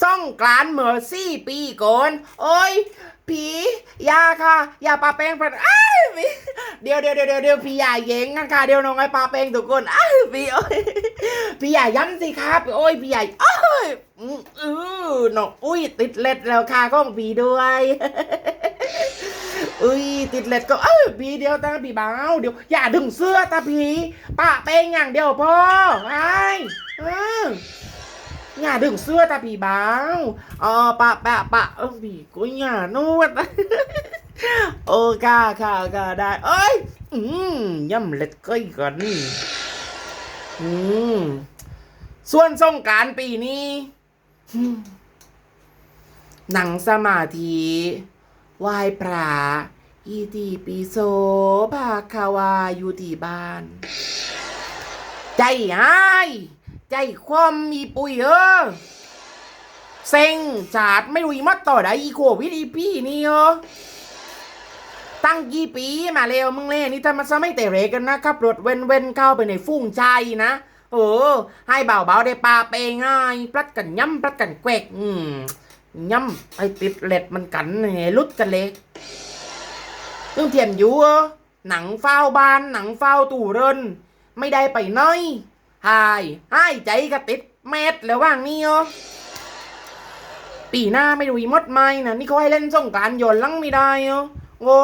ซ่องกรานต์เมื่อสี่ปีก่อนโอ้ย ผียาค่ะยาปลาแป้งไปอ้ายพี่เดี๋ยวเดี๋ยวเดี๋ยวเดี๋ยวเดี๋ยวพี่ยาเย้งกันค่ะเดี๋ยวน้องไอ้ปลาแป้งทุกคนอ้ายพี่โอ้ยพี่ยาย้ำสิครับโอ้ยพี่ใหญ่โอ้ยอืออือน้องอุ้ยติดเล็ดแล้วค่ะก้องพี่ด้วยอุ้ยติดเล็ดก็เอ้ยพี่เดียวตาพี่เบาเดี๋ยวอย่าดึงเสื้อตาพี่ปะแป้งอย่างเดียวพอไอ้เออ อย่าดึงเสื้อตาผีบาวอ๋อปะปะปะเออผีกูอย่านวดโอ้ค่ะค่ะค่ะได้ เอ้ย อืมย่ำเล็ดก้อยก่อนอืมส่วนสงการปีนี้หนังสมาธิไหว้พระอีตีปีโซภาคาวาอยู่ที่บ้าน ใจหาย ใจความมีปุ๋ยเออเซ็งจาดไม่รู้มัดต่อได้อีโควิดอีพี่นี่เออตั้งกี่ปีมาแล้วมึงเล่นี่ถ้ามันจะไม่แต่เรกันนะครับรถเว้นเว้นเข้าไปในฟุ้งใจนะเออ ให้เบาๆได้ปลาเปง่ายปลัดกันย่ำปลัดกันแกวกอืมย่ำไอติดเล็ดมันกันไงลุดกันเล็กเรื่องเทียนอยู่เออหนังเฝ้าบ้านหนังเฝ้าตู่เรินไม่ได้ไปไหน หายหายใจก็ติดเม็ดแล้วว่างนี่เออปีหน้าไม่รู้อีมดไหมนะนี่เขาให้เล่นส่งการโยนลังไม่ได้เออโอ้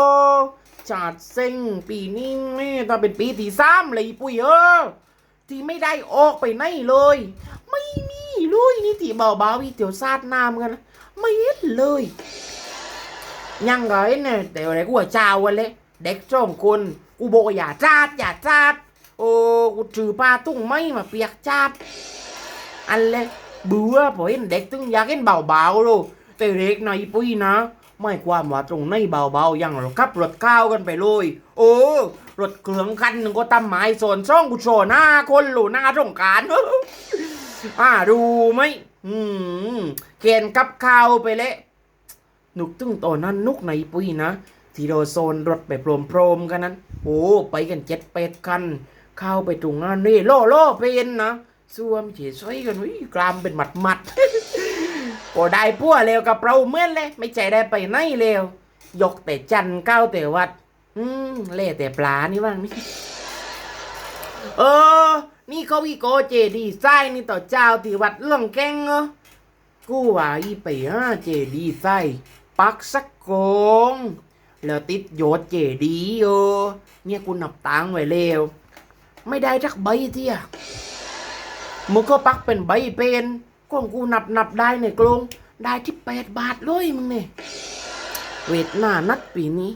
จาดเซ็งปีนี้นี่ถ้าเป็นปีที่สามเลยปุ้ยเออที่ไม่ได้ออกไปไหนเลย ไม่มีเลยนี่ที่เบาๆอีเตียวซาดน้ำกันไม่เห็นเลย ยังไงเนี่ยแต่อะไรกูว่าเจ้าวันเลยเด็กสองคนกูบอกอย่าจาดอย่าจาด โอ้กูถือปลาตุ้งไม่มาเปียกจ้าดอันเลยเบื่อพอเห็นเด็กตึงอยากเห็นเบาๆโลแต่เด็กหน่อยปุ้ยนะไม่ความว่าตรงในเบาๆยังเราขับรถข้าวกันไปเลย โอ้รถเครื่องคันหนึ่งก็ตำหมายโซนช่องกูโชว์หน้าคนหลูหน้าสงการอ่าดูไหมอืมเขียนกับข้าวไปเละนุกตึงตอนนั้นนุกในปุ้ยนะที่เราโซนรถไปโพรมๆกันนั้น โอ้ไปกันเจ็ดแปดคัน เข้าไปตรงนั้นนี่โล่โล่เป็นนะส่วมเฉยซอยกันวิกรามเป็นหมัดหมัดๆโอ้ได้พัวเร็วกับเราเมื่อนเลย ไม่ใจได้ไปไหนเร็วยกแต่จันทร์ก้าวแต่วัด อืมเล่แต่ปลานี่ว่างนี่เออ นี่เขาวิโกเจดีไซน์นี่ต่อเจ้าที่วัดเรื่องแกงเออกูว่าอีไปหาเจดีไส้ปักสักกง แล้วติดโยดเจดีโอเนี่ยกูนับตังไว้แล้ว ไม่ได้จักใบเที่ยมึงก็ปักเป็นใบเป็นกองกูนับนับได้ในกรงได้ที่แปดบาทเลยมึงเนี่ยเวทหน้านัดปีนี้